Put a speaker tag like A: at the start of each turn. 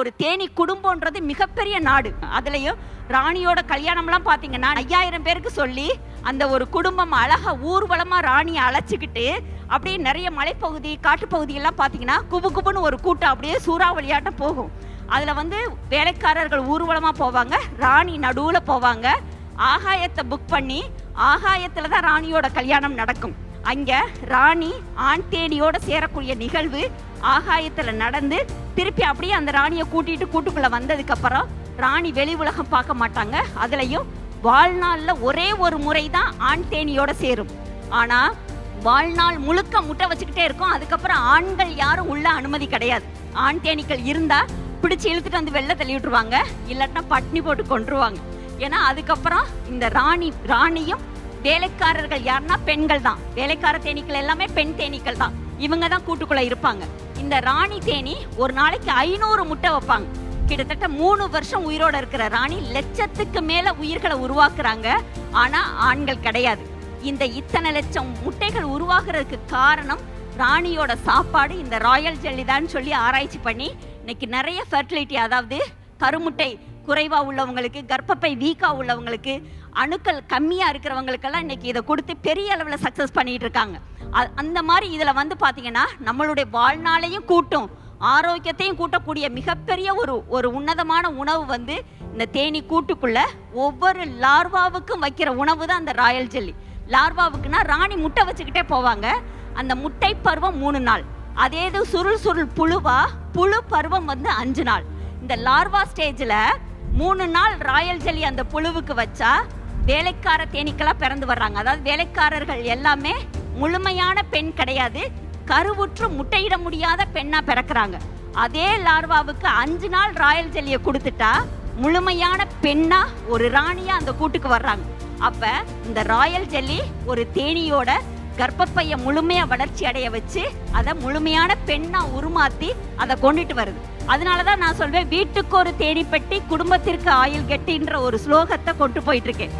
A: ஒரு தேனி குடும்பம்ன்றது மிகப்பெரிய நாடு. அதுலயும் ராணியோட கல்யாணம்லாம் பார்த்தீங்கன்னா ஐயாயிரம் பேருக்கு சொல்லி அந்த ஒரு குடும்பம் அழகா ஊர்வலமா ராணியை அழைச்சிக்கிட்டு அப்படியே நிறைய மலைப்பகுதி காட்டுப்பகுதியெல்லாம் பார்த்தீங்கன்னா குபு குபுன்னு ஒரு கூட்டம் அப்படியே சூறாவளியாட்டம் போகும். அதில் வந்து வேலைக்காரர்கள் ஊர்வலமாக போவாங்க ராணி நடுவில் போவாங்க. ஆகாயத்தை புக் பண்ணி ஆகாயத்தில் தான் ராணியோட கல்யாணம் நடக்கும். அங்கே ராணி ஆண் தேனியோட சேரக்கூடிய நிகழ்வு ஆகாயத்தில் நடந்து திருப்பி அப்படியே அந்த ராணியை கூட்டிட்டு கூட்டுக்குள்ளே வந்ததுக்கப்புறம் ராணி வெளி உலகம் பார்க்க மாட்டாங்க. அதுலேயும் வாழ்நாளில் ஒரே ஒரு முறை தான் ஆண் தேனியோட சேரும். ஆனால் வாழ்நாள் முழுக்க முட்டை வச்சுக்கிட்டே இருக்கும். அதுக்கப்புறம் ஆண்கள் யாரும் உள்ள அனுமதி கிடையாது. ஆண் தேனீக்கள் இருந்தால் பிடிச்சி இழுத்துட்டு வந்து வெளில தள்ளி விட்டுருவாங்க இல்லாட்டினா பட்னி போட்டு கொண்டுருவாங்க ஏன்னா அதுக்கப்புறம் இந்த ராணி ராணியும் வேலைக்காரர்கள் யாருன்னா பெண்கள் தான். வேலைக்கார தேனீக்கள் எல்லாமே பெண் தேனீக்கள் தான். இவங்க தான் கூட்டுக்குள்ள இருப்பாங்க. இந்த ராணி தேனி ஒரு நாளைக்கு ஐநூறு முட்டை வைப்பாங்க. கிட்டத்தட்ட மூணு வருஷம் உயிரோட இருக்கிற ராணி லட்சத்துக்கு மேல உயிர்களை உருவாக்குறாங்க. ஆனா ஆண்கள் கிடையாது. இந்த இத்தனை லட்சம் முட்டைகள் உருவாகிறதுக்கு காரணம் ராணியோட சாப்பாடு இந்த ராயல் ஜெல்லி தான் சொல்லி ஆராய்ச்சி பண்ணி இன்னைக்கு நிறைய ஃபெர்டிலிட்டி அதாவது கருமுட்டை குறைவாக உள்ளவங்களுக்கு கர்ப்பப்பை வீக்காக உள்ளவங்களுக்கு அணுக்கள் கம்மியாக இருக்கிறவங்களுக்கெல்லாம் இன்னைக்கு இதை கொடுத்து பெரிய அளவில் சக்ஸஸ் பண்ணிகிட்டு இருக்காங்க. அந்த மாதிரி இதில் வந்து பார்த்தீங்கன்னா நம்மளுடைய வாழ்நாளையும் கூட்டும் ஆரோக்கியத்தையும் கூட்டக்கூடிய மிகப்பெரிய ஒரு ஒரு உன்னதமான உணவு வந்து இந்த தேனி கூட்டுக்குள்ள ஒவ்வொரு லார்வாவுக்கும் வைக்கிற உணவு தான் அந்த ராயல் ஜெல்லி. லார்வாவுக்குன்னா ராணி முட்டை வச்சுக்கிட்டே போவாங்க. அந்த முட்டை பருவம் மூணு நாள். அதே இது சுருள் சுருள் புழுவா புழு பருவம் வந்து அஞ்சு நாள். இந்த லார்வா ஸ்டேஜில் மூணு நாள் ராயல் ஜெல்லி அந்த புழுவுக்கு வச்சா வேலைக்கார தேனீக்கெல்லாம் பிறந்து வர்றாங்க. அதாவது வேலைக்காரர்கள் எல்லாமே முழுமையான பெண் கிடையாது கருவுற்று முட்டையிட முடியாத பெண்ணா பிறக்கிறாங்க. அதே லார்வாவுக்கு அஞ்சு நாள் ராயல் ஜெல்லியை கொடுத்துட்டா முழுமையான பெண்ணா ஒரு ராணியா அந்த கூட்டுக்கு வர்றாங்க. அப்ப இந்த ராயல் ஜெல்லி ஒரு தேனியோட கர்ப்பப்பைய முழுமையா வளர்ச்சி அடைய வச்சு அதை முழுமையான பெண்ணா உருமாத்தி அதை கொண்டுட்டு வருது. அதனாலதான் நான் சொல்வேன் வீட்டுக்கு ஒரு தேனிப்பட்டி குடும்பத்திற்கு ஆயில் கெட்டின்ற ஒரு ஸ்லோகத்தை கொண்டு போயிட்டு இருக்கேன்.